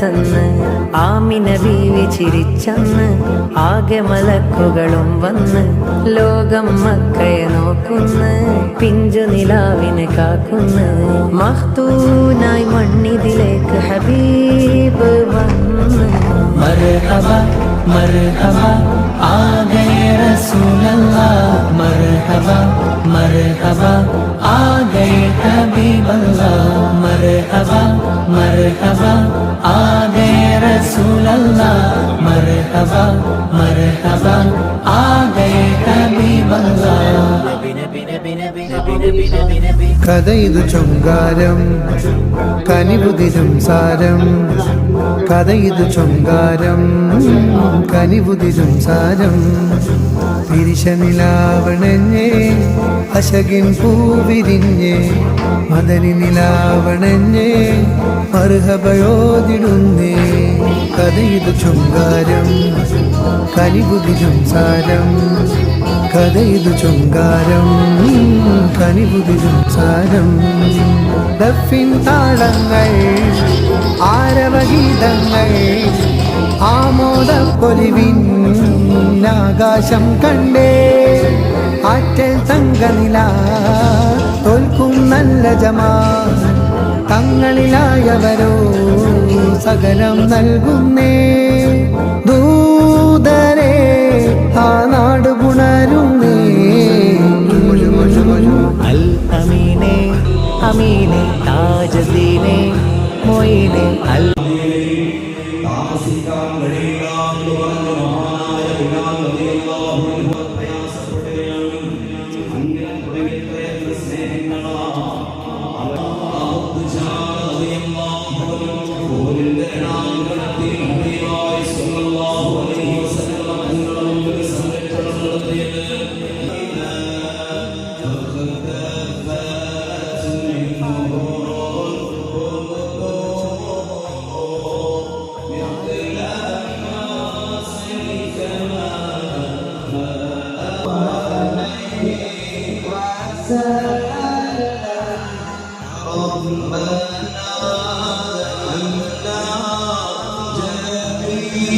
തന്ന് ആമിന ബീവി ചിരിച്ചന്ന് ആകെ മലക്കുകളും വന്ന് ലോകം മക്കയെ നോക്കുന്ന് പിഞ്ചു നിലാവിനെ കാക്കുന്ന് മഹ്തൂനായി മണ്ണിതിലേക്ക് ഹബീബ് വന്ന് മർഹബ മർഹബ ആകെ റസൂലല്ലാ മർഹബ മർഹബ ആകെ ഹബീബല്ലാ മർഹബ മർഹബ ആദേ റസൂലല്ല മർഹബ മർഹബ ആദേ ഹബീബല്ല. കഥയിതു ചൊങ്കാരം കനിവുതി സംസാരം കഥയിതു ചൊങ്കാരം കനിവുതി സംസാരം തിരിശനിലാവണഞ്ഞേ അശകിൻ പൂവിരിഞ്ഞേ മദനി നിലാവണഞ്ഞേ മറുഹബയോതിടുന്നേ ചുങ്കാരം ഇത് സംസാരം കനിവുതിരും ചുങ്കാരം കഥ സംസാരം ദഫിൻ താളങ്ങൾ ആരവഗീതങ്ങൾ ആമോദപ്പൊലിവിൻ ആകാശം കണ്ടേ. ആറ്റൽ തങ്കനില തോൽക്കും നല്ല ജമാ തങ്ങളിലായവരോ സകലം നൽകുന്നേ. ദൂതരെ ആ നാട് പുണരുന്നേ. അൽ അമീനെ അമീനെ താജദീനെ മൊയ്നെ അൽ സ്നേഹങ്ങളാ